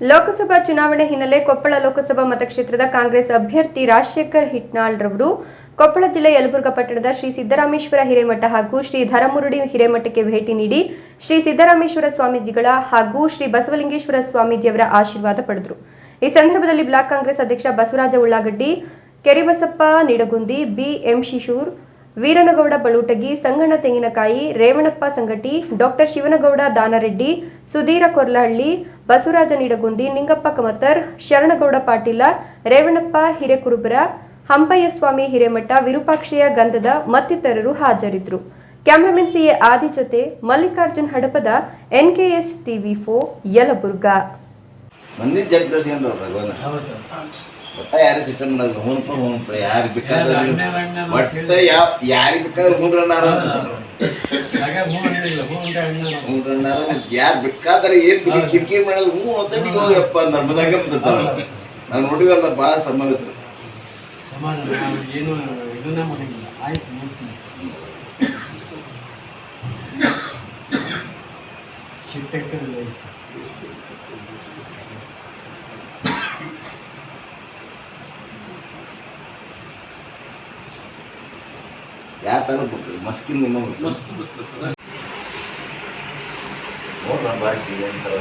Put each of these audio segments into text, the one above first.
ಲೋಕಸಭಾ ಚುನಾವಣೆ ಹಿನ್ನೆಲೆ ಕೊಪ್ಪಳ ಲೋಕಸಭಾ ಮತಕ್ಷೇತ್ರದ ಕಾಂಗ್ರೆಸ್ ಅಭ್ಯರ್ಥಿ ರಾಜಶೇಖರ್ ಹಿಟ್ನಾಳ್ ರವರು ಕೊಪ್ಪಳ ಜಿಲ್ಲೆ ಯಲಬುರ್ಗಾ ಪಟ್ಟಣದ ಶ್ರೀ ಸಿದ್ದರಾಮೇಶ್ವರ ಹಿರೇಮಠ ಹಾಗೂ ಶ್ರೀ ಧರಮುರುಡಿ ಹಿರೇಮಠಕ್ಕೆ ಭೇಟಿ ನೀಡಿ ಶ್ರೀ ಸಿದ್ದರಾಮೇಶ್ವರ ಸ್ವಾಮೀಜಿಗಳ ಹಾಗೂ ಶ್ರೀ ಬಸವಲಿಂಗೇಶ್ವರ ಸ್ವಾಮೀಜಿಯವರ ಆಶೀರ್ವಾದ ಪಡೆದರು. ಈ ಸಂದರ್ಭದಲ್ಲಿ ಬ್ಲಾಕ್ ಕಾಂಗ್ರೆಸ್ ಅಧ್ಯಕ್ಷ ಬಸವರಾಜ ಉಳ್ಳಾಗಡ್ಡಿ, ಕೆರಿಬಸಪ್ಪ ನಿಡಗುಂದಿ ಬಿಎಂ ಶಿಶೂರ್ ವೀರನಗೌಡ ಬಳುಟಗಿ ಸಂಗಣ್ಣ ತೆಂಗಿನಕಾಯಿ ರೇವಣಪ್ಪ ಸಂಗಟಿ ಡಾಕ್ಟರ್ ಶಿವನಗೌಡ ದಾನರೆಡ್ಡಿ ಸುಧೀರ ಕೊರ್ಲಹಳ್ಳಿ ಬಸವರಾಜ ನಿಡಗುಂದಿ ನಿಂಗಪ್ಪ ಕಮತರ್ ಶರಣಗೌಡ ಪಾಟೀಲ ರೇವಣಪ್ಪ ಹಿರೇಕುರುಬರ ಹಂಪಯ್ಯಸ್ವಾಮಿ ಹಿರೇಮಠ ವಿರೂಪಾಕ್ಷಯ ಗಂಧದ ಮತ್ತಿತರರು ಹಾಜರಿದ್ದರು. ಕ್ಯಾಮರಾಮನ್ ಸಿಎ ಆದಿ ಜೊತೆ ಮಲ್ಲಿಕಾರ್ಜುನ್ ಹಡಪದ ಎನ್ಕೆಎಸ್ ಟಿವಿ ಫೋ ಯಲಬುರ್ಗಾ. ಒಟ್ಟ ಯಾರು ಸಿಸ್ಟಮ್ ಮಾಡೋದು ಹೂನ್ಪ ಹೂನ್ಪ ಯಾರು ಬೇಕಾದ್ರೆ ಒಟ್ಟ ಯಾವ ಯಾರಿಗೆ ಬೇಕಾದ್ರೆ ಹೂನ್ರನ್ನಾರ ಹೂನ್ರನ್ನಾರ ಯಾರು ಬೇಕಾದ್ರೆ ಏನ್ ಬಿಡಿ ಕಿರಿಕಿರಿ ಮಾಡೋದು. ಹ್ಞೂ ಒತ್ತಡಿ ಹೋಗಪ್ಪ ನರ್ಮದಾಗ ಬಂದಿರ್ತಾರ ನಾನು ನೋಡಿವಲ್ಲ ಭಾಳ ಸಮಾಗತ್ರು ಸಮಾಧಾನ ಯಾವ ಬರ್ತದೆ ಮಸ್ಕಿನ್ ನಿಮ್ಮ ನೋಡ್ರ ಬಾಕಿ ಅಂತಾರ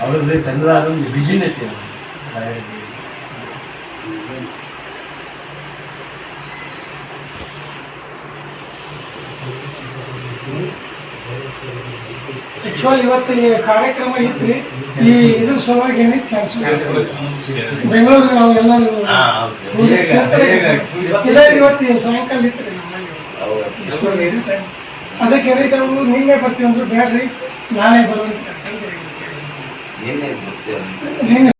ಅವ್ರದ್ದು ತಂದ್ರ ಅದೊಂದು ಬಿಜಿನೆತ್ತೆ ಆಕ್ಚುಲಿ ಇವತ್ತು ಈ ಕಾರ್ಯಕ್ರಮ ಇತ್ರಿ ಈ ಇದ್ರ ಸಲುವಾಗಿ ಏನೈತಿ ಕ್ಯಾನ್ಸಲ್ ಬೆಂಗಳೂರು ನಾವು ಎಲ್ಲರೂ. ಇವತ್ತು ಸಾಯಂಕಾಲ ನಮ್ಮಲ್ಲಿ ಹೌದು. ಅದಕ್ಕೆ ಏನೈತೆ ಅವರು ನಿನ್ನೆ ಬರ್ತೀವಿ ಅಂದ್ರು ಬೇಡ್ರಿ ನಾಳೆ ಬರುವಂತ ನಿನ್ನೆ